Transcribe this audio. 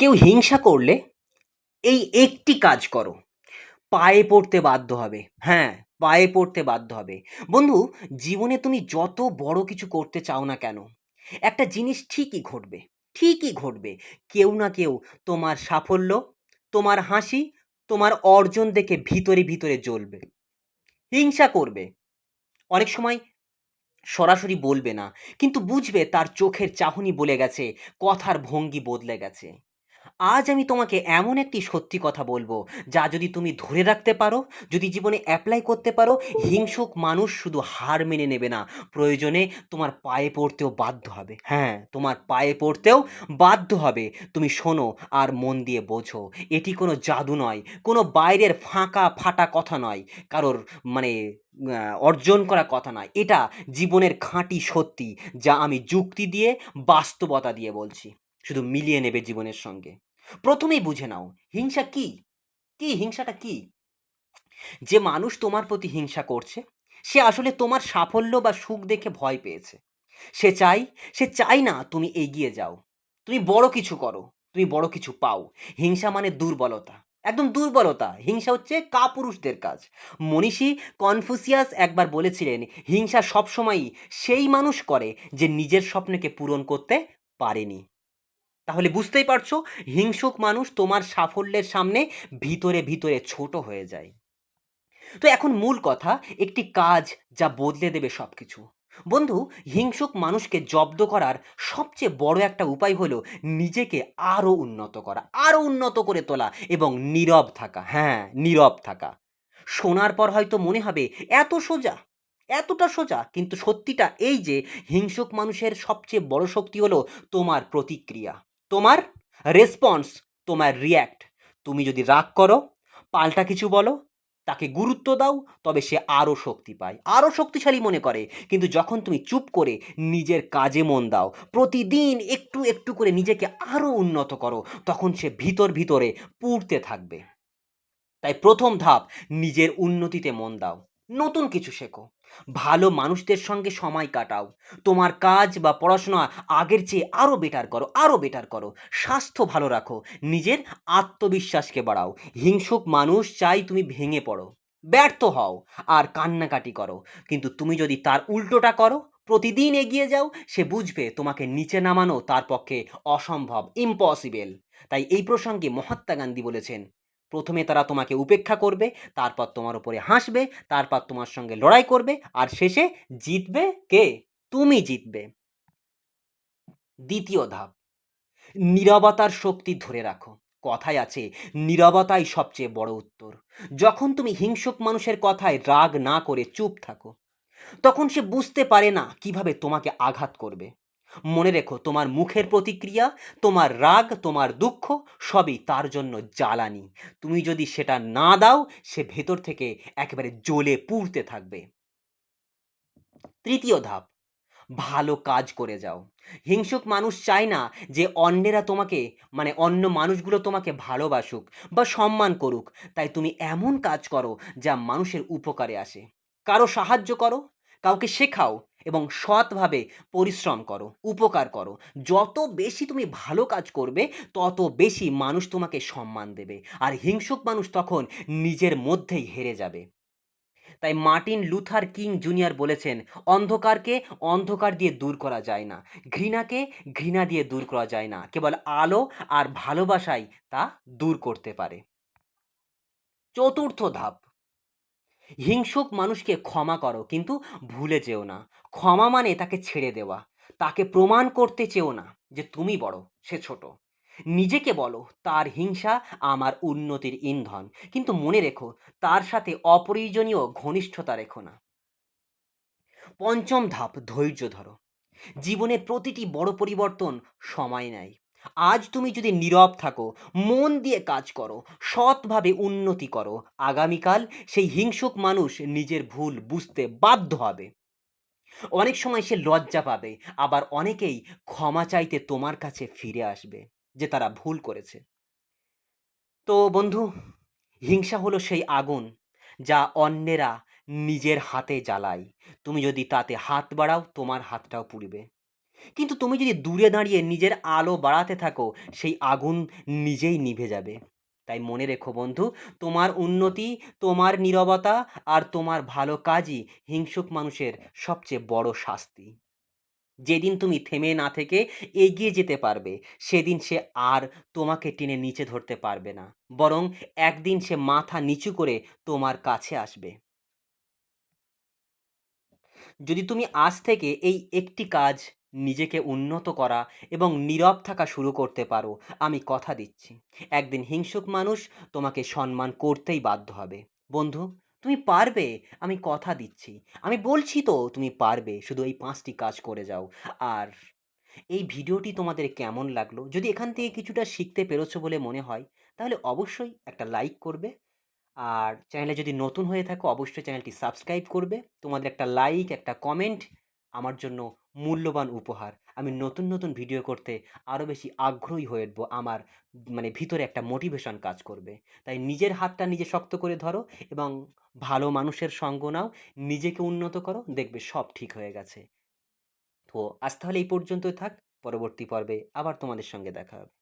কেউ হিংসা করলে এই একটি কাজ করো। পায়ে পড়তে বাধ্য হবে। হ্যাঁ পায়ে পড়তে বাধ্য হবে। বন্ধু, জীবনে তুমি যত বড় কিছু করতে চাও না কেন, একটা জিনিস ঠিকই ঘটবে ঠিকই ঘটবে। কেউ না কেউ তোমার সাফল্য, তোমার হাসি, তোমার অর্জন দেখে ভিতরে ভিতরে জ্বলবে। হিংসা করবে। অনেক সময় সরাসরি বলবে না, কিন্তু বুঝবে তার চোখের চাহনি বলে গেছে, কথার ভঙ্গি বদলে গেছে। আজ আমি তোমাকে এমন একটি সত্যি কথা বলব, যা যদি তুমি ধরে রাখতে পারো, যদি জীবনে অ্যাপ্লাই করতে পারো, হিংসুক মানুষ শুধু হার মেনে নেবে না, প্রয়োজনে তোমার পায়ে পড়তেও বাধ্য হবে। হ্যাঁ তোমার পায়ে পড়তেও বাধ্য হবে। তুমি শোনো আর মন দিয়ে বোঝো, এটি কোনো জাদু নয়, কোনো বাইরের ফাঁকা ফাটা কথা নয়, কারোর মানে অর্জন করা কথা নয়। এটা জীবনের খাঁটি সত্যি, যা আমি যুক্তি দিয়ে বাস্তবতা দিয়ে বলছি। শুধু মিলিয়ে নেবে জীবনের সঙ্গে। প্রথমেই বুঝে নাও, হিংসা কি? কি, হিংসাটা কি? যে মানুষ তোমার প্রতি হিংসা করছে, সে আসলে তোমার সাফল্য বা সুখ দেখে ভয় পেয়েছে। সে চাই সে চাই না তুমি এগিয়ে যাও। তুমি বড় কিছু করো, তুমি বড় কিছু পাও। হিংসা মানে দুর্বলতা। একদম দুর্বলতা। হিংসা হচ্ছে কাপুরুষদের কাজ। মনীষী কনফুসিয়াস একবার বলেছিলেন, হিংসা সবসময়ই সেই মানুষ করে যে নিজের স্বপ্নকে পূরণ করতে পারেনি। তাহলে বুঝতেই পারছ, হিংসুক মানুষ তোমার সাফল্যের সামনে ভিতরে ভিতরে ছোট হয়ে যায়। তো এখন মূল কথা, একটি কাজ যা বদলে দেবে সব কিছু বন্ধু, হিংসুক মানুষকে জব্দ করার সবচেয়ে বড় একটা উপায় হলো নিজেকে আরও উন্নত করা আরও উন্নত করে তোলা এবং নীরব থাকা। হ্যাঁ নীরব থাকা। শোনার পর হয়তো মনে হবে, এত সোজা, এতটা সোজা, কিন্তু সত্যিটা এই যে, হিংসুক মানুষের সবচেয়ে বড় শক্তি হলো তোমার প্রতিক্রিয়া। তোমার রেসপন্স তোমার রিয়্যাক্ট তুমি যদি রাগ করো, পাল্টা কিছু বলো, তাকে গুরুত্ব দাও, তবে সে আরও শক্তি পায়। আরও শক্তিশালী মনে করে, কিন্তু যখন তুমি চুপ করে নিজের কাজে মন দাও, প্রতিদিন একটু একটু করে নিজেকে আরও উন্নত করো, তখন সে ভিতর ভিতরে পুড়তে থাকবে। তাই প্রথম ধাপ, নিজের উন্নতিতে মন দাও। নতুন কিছু শেখো। ভালো মানুষদের সঙ্গে সময় কাটাও। তোমার কাজ বা পড়াশোনা আগের চেয়ে আরও বেটার করো আরও বেটার করো। স্বাস্থ্য ভালো রাখো। নিজের আত্মবিশ্বাসকে বাড়াও। হিংসুক মানুষ চাই তুমি ভেঙে পড়ো। ব্যর্থ হও আর কান্নাকাটি করো। কিন্তু তুমি যদি তার উল্টোটা করো, প্রতিদিন এগিয়ে যাও, সে বুঝবে তোমাকে নিচে নামানো তার পক্ষে অসম্ভব ইম্পসিবল তাই এই প্রসঙ্গে মহাত্মা গান্ধী বলেছেন প্রথমে তারা তোমাকে উপেক্ষা করবে, তারপর তোমার উপরে হাসবে, তারপর তোমার সঙ্গে লড়াই করবে, আর শেষে জিতবে কে? তুমি জিতবে। দ্বিতীয় ধাপ, নীরবতার শক্তি ধরে রাখো। কথায় আছে, নীরবতাই সবচেয়ে বড় উত্তর। যখন তুমি হিংসুক মানুষের কথায় রাগ না করে চুপ থাকো, তখন সে বুঝতে পারে না কীভাবে তোমাকে আঘাত করবে। মনে রেখো, তোমার মুখের প্রতিক্রিয়া, তোমার রাগ, তোমার দুঃখ সবই তার জন্য জ্বালানি। তুমি যদি সেটা না দাও, সে ভেতর থেকে একেবারে জ্বলে পুড়তে থাকবে। তৃতীয় ধাপ, ভালো কাজ করে যাও। হিংসুক মানুষ চায় না যে অন্যেরা তোমাকে মানে অন্য মানুষগুলো তোমাকে ভালোবাসুক বা সম্মান করুক। তাই তুমি এমন কাজ করো যা মানুষের উপকারে আসে। কারও সাহায্য করো, কাউকে শেখাও এবং সৎভাবে পরিশ্রম করো, উপকার করো। যত বেশি তুমি ভালো কাজ করবে, তত বেশি মানুষ তোমাকে সম্মান দেবে। আর হিংসুক মানুষ তখন নিজের মধ্যেই হেরে যাবে। তাই মার্টিন লুথার কিং জুনিয়র বলেছেন, অন্ধকারকে অন্ধকার দিয়ে দূর করা যায় না। ঘৃণাকে ঘৃণা দিয়ে দূর করা যায় না। কেবল আলো আর ভালোবাসাই তা দূর করতে পারে। চতুর্থ ধাপ। হিংসুক মানুষকে ক্ষমা করো, কিন্তু ভুলে যেও না। ক্ষমা মানে তাকে ছেড়ে দেওয়া। তাকে প্রমাণ করতে চেও না যে তুমি বড়, সে ছোট। নিজেকে বলো, তার হিংসা আমার উন্নতির ইন্ধন। কিন্তু মনে রেখো, তার সাথে অপ্রয়োজনীয় ঘনিষ্ঠতা রেখো না। পঞ্চম ধাপ, ধৈর্য ধরো। জীবনের প্রতিটি বড় পরিবর্তন সময় নেয়। আজ তুমি যদি নীরব থাকো, মন দিয়ে কাজ করো, সৎভাবে উন্নতি করো, আগামীকাল সেই হিংসুক মানুষ নিজের ভুল বুঝতে বাধ্য হবে। অনেক সময় সে লজ্জা পাবে, আবার অনেকেই ক্ষমা চাইতে তোমার কাছে ফিরে আসবে, যে তারা ভুল করেছে। তো বন্ধু, হিংসা হলো সেই আগুন যা অন্যেরা নিজের হাতে জ্বালায়। তুমি যদি তাতে হাত বাড়াও, তোমার হাতটাও পুড়বে। কিন্তু তুমি যদি দূরে দাঁড়িয়ে নিজের আলো বাড়াতে থাকো, সেই আগুন নিজেই নিভে যাবে। তাই মনে রেখো বন্ধু, তোমার উন্নতি, তোমার নীরবতা আর তোমার ভালো কাজই হিংসুক মানুষের সবচেয়ে বড় শাস্তি। যেদিন তুমি থেমে না থেকে এগিয়ে যেতে পারবে, সেদিন সে আর তোমাকে টেনে নিচে ধরতে পারবে না, বরং একদিন সে মাথা নিচু করে তোমার কাছে আসবে। যদি তুমি আজ থেকে এই একটি কাজ নিজেকে উন্নত করা এবং নীরব থাকা শুরু করতে পারো। আমি কথা দিচ্ছি। একদিন হিংসুক মানুষ তোমাকে সম্মান করতেই বাধ্য হবে। বন্ধু, তুমি পারবে। আমি কথা দিচ্ছি। আমি বলছি তো, তুমি পারবে। শুধু এই পাঁচটি কাজ করে যাও। আর এই ভিডিওটি তোমাদের কেমন লাগল? যদি এখান থেকে কিছুটা শিখতে পেরেছ বলে মনে হয়, তাহলে অবশ্যই একটা লাইক করবে। আর চ্যানেলে যদি নতুন হয়ে থাকো, অবশ্যই চ্যানেলটি সাবস্ক্রাইব করবে। তোমাদের একটা লাইক, একটা কমেন্ট আমার জন্য মূল্যবান উপহার। আমি নতুন নতুন ভিডিও করতে আরও বেশি আগ্রহী হয়ে উঠবো। আমার মানে ভিতরে একটা মোটিভেশন কাজ করবে। তাই নিজের হাতটা নিজে শক্ত করে ধরো এবং ভালো মানুষের সঙ্গ নাও। নিজেকে উন্নত করো। দেখবে সব ঠিক হয়ে গেছে। তো আজ তাহলে এই পর্যন্তই থাক। পরবর্তী পর্বে আবার তোমাদের সঙ্গে দেখা হবে।